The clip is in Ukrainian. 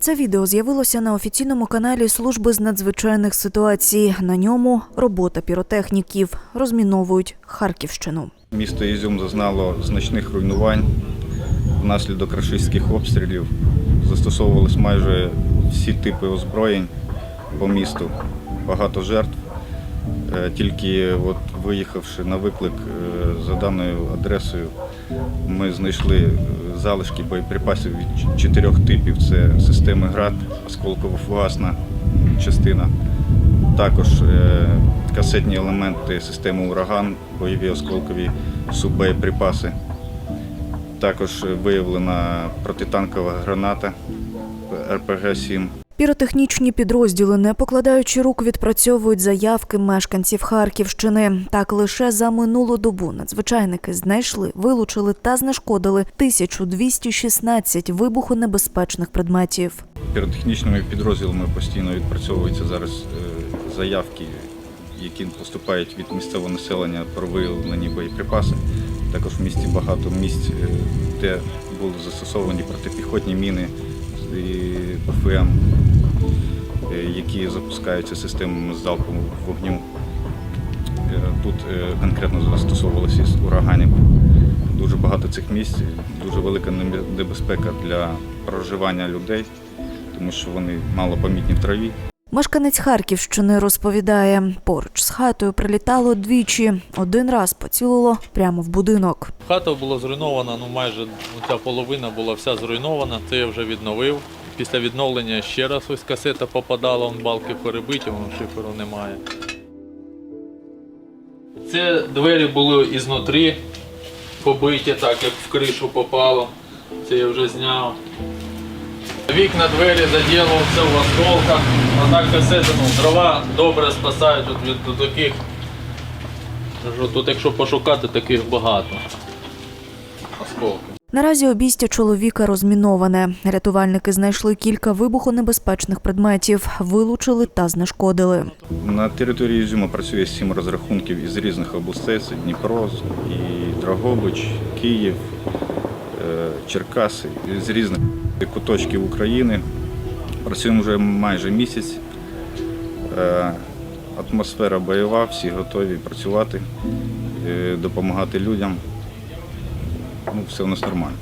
Це відео з'явилося на офіційному каналі служби з надзвичайних ситуацій. На ньому робота піротехніків розміновують Харківщину. Місто Ізюм зазнало значних руйнувань внаслідок рашистських обстрілів. Застосовувались майже всі типи озброєнь по місту. Багато жертв. Е, Тільки от виїхавши на виклик е, за даною адресою, ми знайшли е, залишки боєприпасів від чотирьох типів. Це системи ГРАД, осколково-фугасна частина, також е, касетні елементи системи ураган, бойові осколкові суббоєприпаси. Також е, виявлена протитанкова граната РПГ-7. Піротехнічні підрозділи, не покладаючи рук, відпрацьовують заявки мешканців Харківщини. Так лише за минулу добу надзвичайники знайшли, вилучили та знешкодили 1216 вибухонебезпечних предметів. Піротехнічними підрозділами постійно відпрацьовуються зараз е, заявки, які поступають від місцевого населення про виявлені боєприпаси. Також в місті багато місць, е, де були застосовані протипіхотні міни і ПФМ, е, які запускаються системами залпового вогню. Е, Тут е, конкретно застосовувалися з ураганів. Дуже багато цих місць, дуже велика небезпека для проживання людей, тому що вони мало помітні в траві. Мешканець Харківщини розповідає, поруч з хатою прилітало двічі. Один раз поцілило прямо в будинок. Хата була зруйнована, ну майже ця половина була вся зруйнована. Це я вже відновив. Після відновлення ще раз ось касета попадала, вон балки перебиті, вон шиферу немає. Це двері були ізнутрі побиті, так як в кришу попало. Це я вже зняв. Вікна двері заділив, все в осколках. А так касета, ну, дрова добре спасають от від до таких. Тут якщо пошукати, таких багато. Осколків. Наразі обійстя чоловіка розміноване. Рятувальники знайшли кілька вибухонебезпечних предметів, вилучили та знешкодили. На території Ізюма працює сім розрахунків із різних областей: це Дніпро, і Драгобич, Київ, Черкаси з різних куточків України. Працюємо вже майже місяць. Е, Атмосфера бойова, всі готові працювати, е, допомагати людям. Ну, все у нас нормально.